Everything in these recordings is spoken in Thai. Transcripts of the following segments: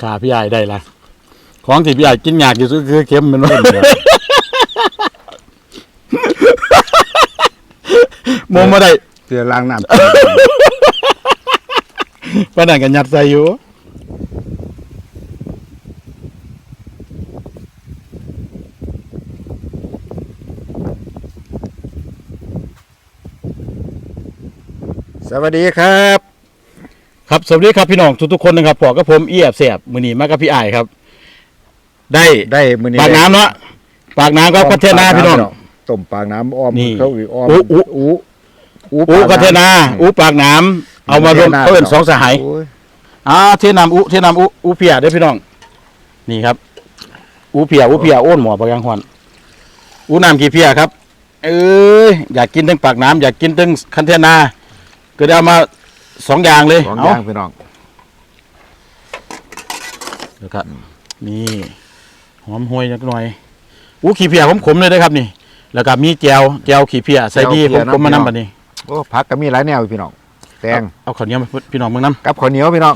ขาพี่ใหญ่ได้ละของที่พี่ใหญ่กินยากที่สุดคือเค็มแมันว่าโมมาได้เพื่อล้างน้ปานนั้นกันยัดใส่อยู่ำสวัสดีครับ ครับสวัสดีครับพี่น้องทุกๆคนนะครับพอกับผมเอียบเสียบมือนี้มากับพี่อ้ายครับ ได้ได้มื้อนี้ปากน้ำเนาะปากน้ำก็พัฒนาพี่น้อง ต้มปากน้ำอ้อมนี่ เขาอีกอ้อมอู้อู้อู้อูพัฒนาอูปากน้ำเอามารวมเขาเป็นสองสหายโอ้ยอ่าเทน้ำอุเทน้ำอุอุเพียเด้อพี่น้อง นี่ครับอุเพียอุเพียโอ้นหมอปากยังหวนอุน้ำกี่เพียครับ เอ้ยอยากกินทั้งปากน้ำอยากกินทั้งคันเทนาก็ได้เอามา สองอย่างเลยสองเอาอย่างพี่น้องเดี๋ยวครับนี่หอมห่วยนิดหน่อยอู้ขี้เพียผมขมๆเลยนะครับนี่ แล้วก็มีแจวแจวขี้เพียใส่ดีผมผมมานำบัดนี้โอ้ผักก็มีหลายแนวอยู่พี่น้องแตงเอาข้าวเหนียวมาพี่น้องเมืองน้กับข้าวเหนียวพี่น้อง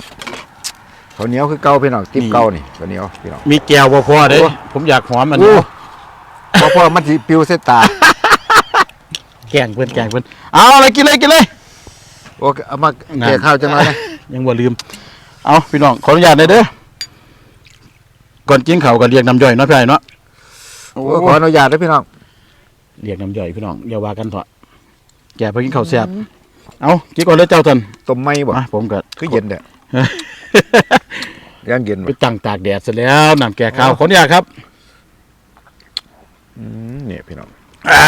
ข้าวเหนียวคือเก่าพี่น้องติ๊บนี่เก่านี่ข้าวเหนียวพี่น้องำมีแจวบ่พอเด้โอ้ผมอยากหอมอันโอ้นี้เพราะเพราะมันสิปิวเส้นตาแกงเพื่อนแกงเพื่อนเอาอะไรกินเลยกินเลย โอ้เอามาแก่ข้าวจังเลยนะยังบ่ลืม เอาพี่น้องขออนุญาตหน่อยเด้อก่อนกินข้าวก็เรียกน้ำย่อยเนาะพี่ไอ้เนาะโอ้ขออนุญาตด้วยพี่น้องเรียกน้ำย่อยพี่น้องอย่าว่ากันเถอะแกไปกินข้าวแซ่บเอากินก่อนเลยเจ้าท่านต้มไม่บ่มาผมก็คือเย็นเด้อยังเย็นไปบ่ตั้งตากแดดเสร็จแล้วน้ำแก่ข้าวขออนุญาตครับอืมนี่พี่น้องอ่า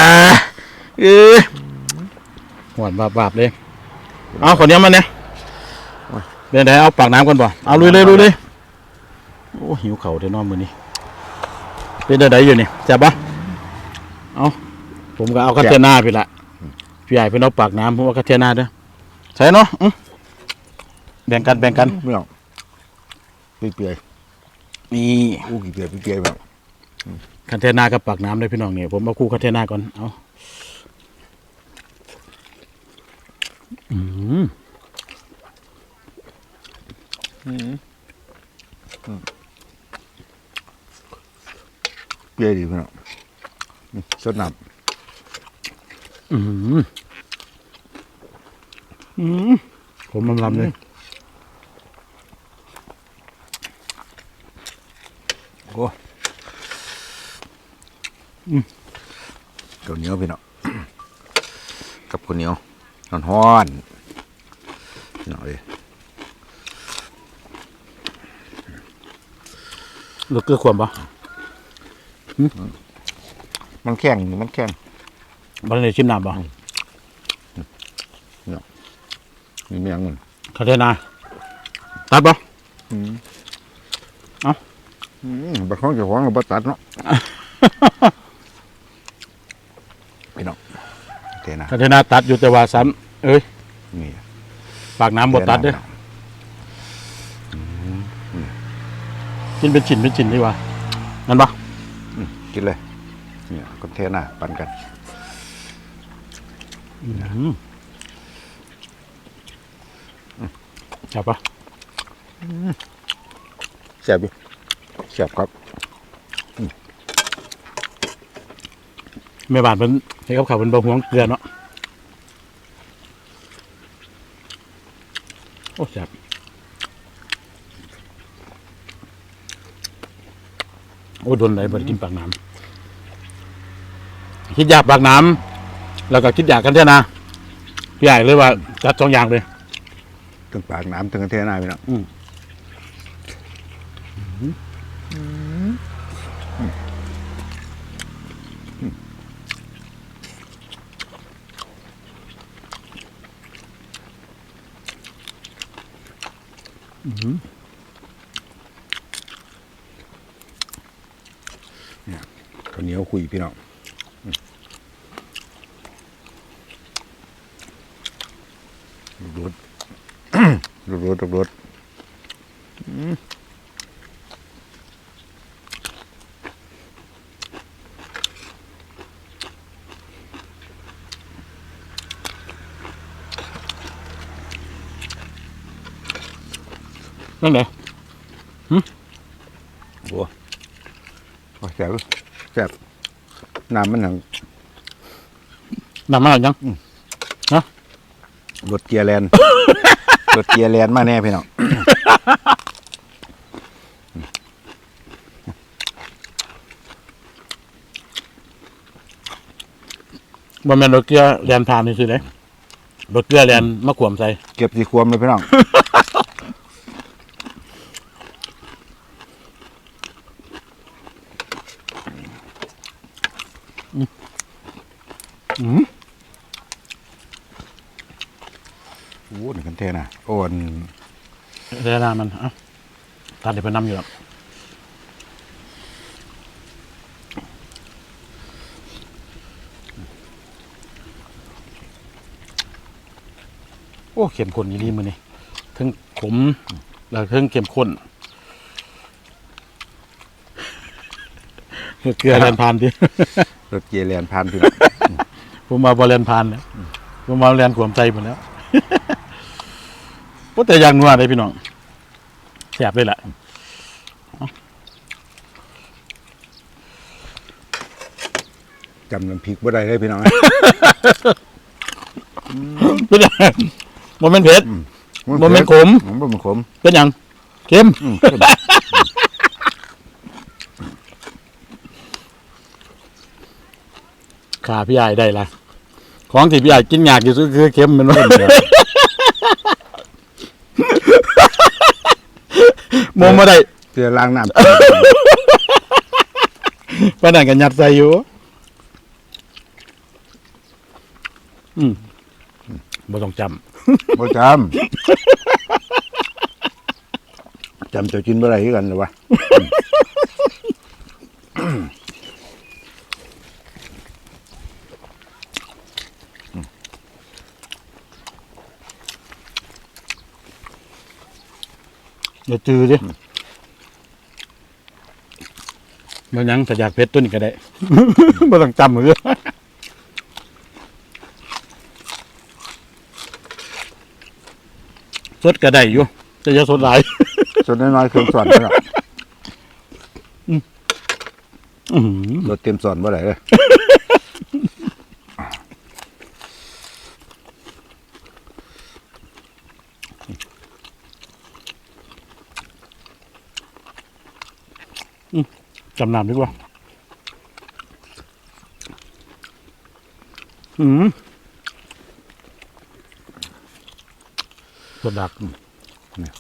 เออหวานบาบๆเลย เอาขอเนี้ยมาเนี่ยเดี๋ยวไหนเอาปากน้ำก่อนบ่เอาลุยเลยลุยเลยโอ้หิวเข่าวเดี๋ยวนอนมือนี้เป็นอะไรอยู่นี่จับปะเอาผมก็เอาคาเทนาไปละพี่ใหญ่เพิ่นเอาปากน้ำผมเอาคาเทนาเด้อใส่เนาะอื้อแบ่งกันแบ่งกันพี่น้องเปื่อยนี่ๆอู้กี่เปื่อยเปื่อยๆแบบคาเทนากับปากน้ำเลยพี่น้องเนี่ยผมเอาคู่คาเทนาก่อนเอา อืมเปื่อยดีพี่น้องอืมสดน้อืมอืมผมลำลำเลยำโอ้ข้าวเหนียวพี่น้องกับข้าวเหนียว ร้อนๆพี่น้องเอ้ยลูกเกลือขวมปะมันแข็งมันแข็งบันเลยชิมน้ำปะมีเมียงมันคาเทนาตัดปะอืมเอ้าอืมบักของเจ้าของกับบตัดเนาะ พี่น้อง เทนะคาเทนาตัดอยู่แต่ว่าสันเอ้ย นี่ปากน้ำบดตัดเด้อกินเป็นชิ้นเป็นชิ้นดีกว่านั่นปะอืมกินเลย เนี่ยก็เทน่ะปั่นกันจับปะแซ่บอยู่แซ่บครับแม่บ้านเป็นให้กับเขาวเป็นบะหวงเกลือเนาะ โอ้จับโอ้โดนไหลบริกินปากน้ำคิดอยากปากน้ำแล้วก็คิดอยากกันเท่านะพี่ใหญ่เลยว่าจัดสองอย่างเลย ถึงปากน้ำถึงเทน่ะพี่น้องอืม เนี่ยข้าวเหนียวคุยพี่น้องรถรถรถรถรูด นั่นเหรอหหึโอ้โอ้แซ่บแซ่บน้ำมันหนังนำมาหรือยัง รถเกียร์แลน รถเกียร์แลนมาแน่พี่น้องบ่แม่นรถเกลือแลนผ่านนี่สิเด้รถเกลือแลนมะขวมใส่ เก็บสีควมเลยพี่น้อง อืมโอ้หนึ่งกันเทนะโอ้นเดี๋ยวหน้ามันเอ้าตัดเดี๋ยวไปนำอยู่หรอกโอ้เข้มข้นอีหลีมื้อนี้ทั้งขมแล้วทั้งเข้มข้นเกลือแลนผ่านดิรถเกียร์แลนผ่านพี่น้อง ผมมาบอลเลนพานแล้วผมมาแลนขวมใจหมดแล้วโอ้แต่อยางนัวเลยพี่น้องแสบเลยแหละจำน้ำพริกบ่ได้เลยพี่น้องเป็นยังโมเมนเผ็ดโมเมนขมผมบ่มันขมเป็นหยังเค็ม อืมเข้มขาพี่ใหญ่ได้ละของที่พี่ใหญ่กินยากที่สุดคือเค็มแมันว่าโมมาได้เพื่อล้างน้ำปานนั้นกันยัดใส่อยู่อืมบ่ต้องจบ่จำจำจะกินบ่ได้คือกันหรอวะำอย่าจือดิมันยังแต่อยากเผ็ดตัวนี้ก็ได้บ่ต้องจำมือสดก็ได้อยู่แต่อย่าสดหลายส่วนน้อยๆเครื่องสอนพี่น้องอื้อหือรถเต็มสอนบ่ได้เลย จำนำดีกว่า อืมสดดักเนี่ย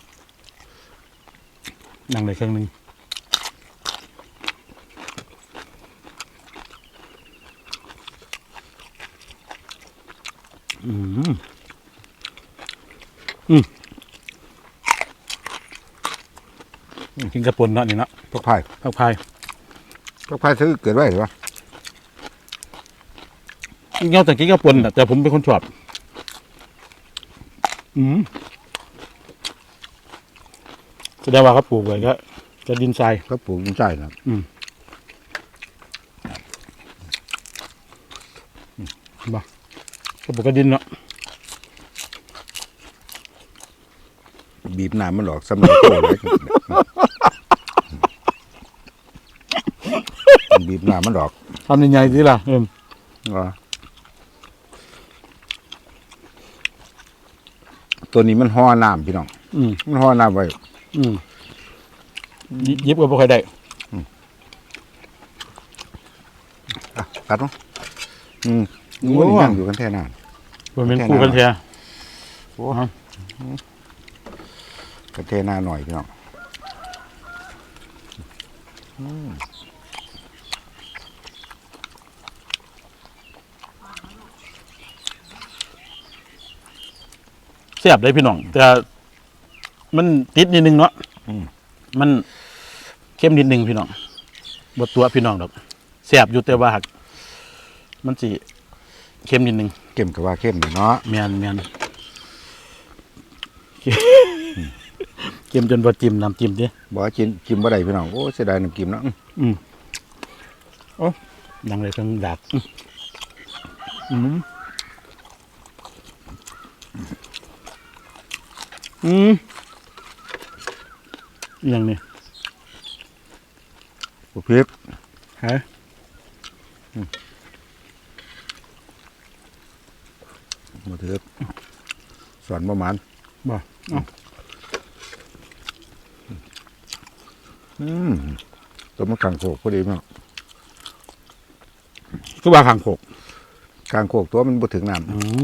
นั่งเลยเครื่องหนึงอืม อืมกินกระปุนเนาะนี่เนาะพวกพายข้าวพายพว กพายซื้อเกิดไว้หรือวะกินเงาแต่กินกระปุนน่ะแต่ผมเป็นคนชอบอืมแสดงว่าเขาปลูกไว้ก็จะดินทราย เขาปลูกกินใช่นะเขาปลูกก็ดินเนาะบีบน้ำมันออกสำหรับโตเลย บีบน้ำมันออกทำยังไงสิล่ะเอิมอ๋อตัวนี้มันห่อน้ำพี่น้อง อืมมันห่อน้ำไว้ อืมยิยิบก็บ่ค่อยได้อะตัดเนาะอืมโอ้โอ้ยยังอยู่กันแท่นานมันเป็นคู่กันแท้โอ้ฮะกันแท่นาหน่อยพี่น้องเสียบได้พี่น้อง แต่ มันติดนิดนึงเนาะมันเข้มนิดนึงพี่น้องบดตัวพี่น้องดอกเสียบอยู่แต่ว่าหักมันสิเข้มนิดนึงเข้มกับว่าเข้มเนาะแมนแมนเข้มจนบ่จิ้มน้ำจิ้มดิบอกว่ากินกินบ่ได้พี่น้องโอ้เสียดายน้ำกินเนาะอื้ออืมโอ้ยังเลยต้องดักอืม อืมอหย่างนี้บุพริกฮะบุพริกสอนประมาณบ่เอาอืมตัวมันกลางโขกพอดีมากคือว่าข้างโคกกลางโขกตัวมันบ่ถึงน้อืม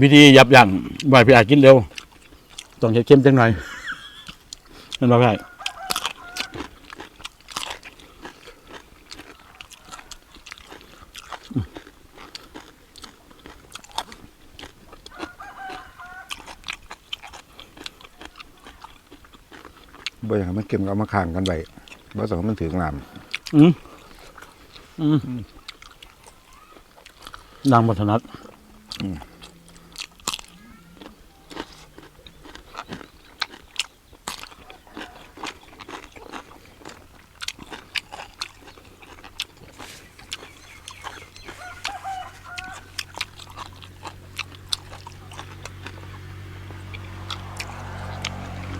วิธียับยั้งไหวพี่อาจกินเร็ว ต้องเฮ็ดเข้มจังหน่อยนั่นบ่ได้ำบ่อย่างนั้นมันเก็บก็เอามาข้างกันไว้บ่สองมันถึงน้อืมอืม นางบัถนัด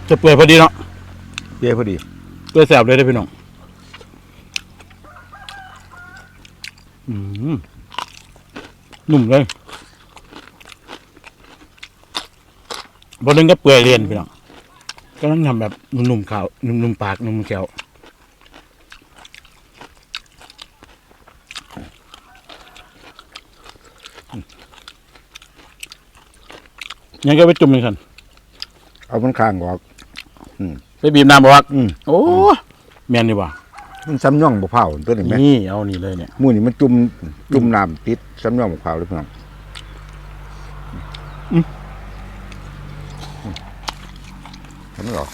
จะเปื่อยพอดีเนาะำเย้พอดีเปื่อยแสบเลยได้อพี่น้องอืม นุ่มเลยบอนึงก็เปื่อยเรียนพี่น้องก็ต้องทำแบบนุ่มๆขาวนุ่มๆปากนุ่มๆแก้วยังก็ไปจุ่มเลยสันเอามันข้างออกไปบีบน้ำบอกว่าอืม โอ้แมนดีว่ะ มันซ้ำย่องบ่เผาตัวนี้ไหมนี่เอานี่เลยเนี่ยหมู่นี่มันจุ่มจุ่มน้ำติดซ้ำย่องบ่เผาเลยพี่น้องเห็นไหมหรอ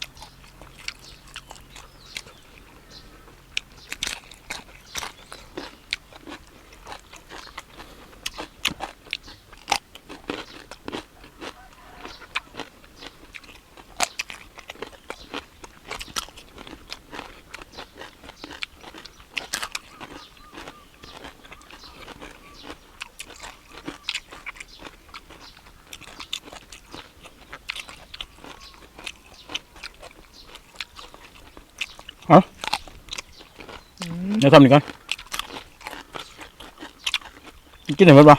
เดี๋ยวทำนี่ก่อนกินไหนหมดปะ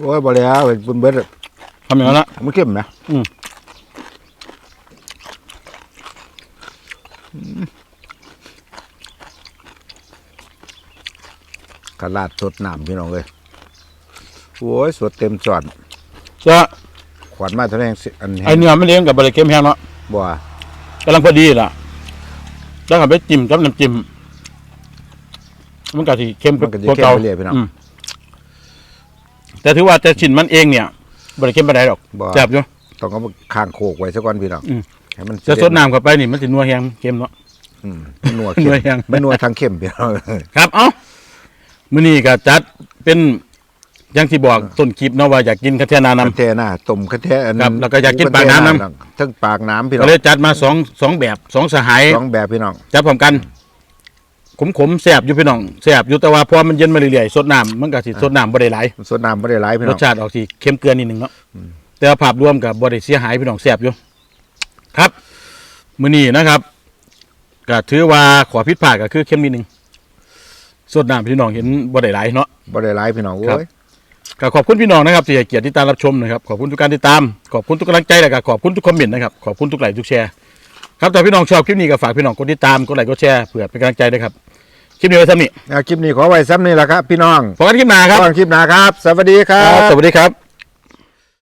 โอ้ยบ่แล้วเบิ่นเบิดทำอย่างนั้นละ มันเข้มไหมอืมกระลาดสดน้ำพี่น้องเลยโอ้ยสดเต็มจอดจะขวานมาเท่านั้นสิอันไอแห้งเนื้อมันเลี้ยงกับบริเค็มแห้งเนาะบ่กำลังพอดีล่ะแล้วก็ไปจิ้มกับน้ำจิ้ม มันก็ที่เค็มมันก็จะกว่าเข้มเก่าไปเรื่อยพี่น้องอืมแต่ถือว่าแต่ชิ้นมันเองเนี่ยบริเค็มไปไหนใดดอกบ่ แซ่บอยู่ ต้องเอาข้างโคกไว้ซะก่อนพี่น้องอืม ให้มันจะสดน้ำเข้าไปนี่มันสินัวแห้งเค็มเนาะ อืมมันนัวนัเข้วมแห้งมันนัวทางเข้มพี่น้อง ครับ เอ้ามื้อนี้ก็จัดเป็นอย่างที่บอกต้นคลิปเนาะว่าอยากกินกระเทียมนานำกระแทหน้าต้มกระแทอันครับแล้วก็อยากกินปลากน้ำน้ทั้งปากน้ำพี่น้ก็องเลยจัดมาสองสองแบบสองสหายสองแบบพี่น้อง จับพร้อมกัน ขมขมๆแสบอยู่พี่น้องแสบอยู่แต่ว่าพอมันเย็นมาเรื่อยๆสดน้ำมันก็สิสดน้ำบ่ได้หลายสดน้ำไม่ได้หลายพี่รน้อสงชาติออกสิเค็มเกลือนิดหนึงเนาะแต่ว่าภาพรวมกับบ่ได้เสียหายพี่น้องแสบอยู่ครับมื้อนี้นะครับก็ถือว่าขอผิดพลาดก็คือเค็มนิดหนึงสดน้ำพี่น้องเห็นบ่ได้หลายเนาะไม่ได้หลายพี่น้องครับ โอ้ยก็ขอบคุณพี่น้องนะครับที่ให้เกียรติที่ตามรับชมนะครับขอบคุณทุกการติดตามขอบคุณทุกกำลังใจและก็ขอบคุณทุกคอมเมนต์นะครับขอบคุณทุกไลค์ทุกแชร์ครับแต่พี่น้องชอบคลิปนี้ก็ฝากพี่น้องกดติดตามกดไลค์กดแชร์เพื่อเป็นกำลังใจด้วยครับ คลิปนี้ไว้ซ้ำนี้อะคลิปนี้ขอไว้ซ้ำนี่แหละครับ พี่น้องพบกันคลิปหน้าครับก่อนคลิปหน้าครับ สวัสดีครัครับ บ สวัสดีครับ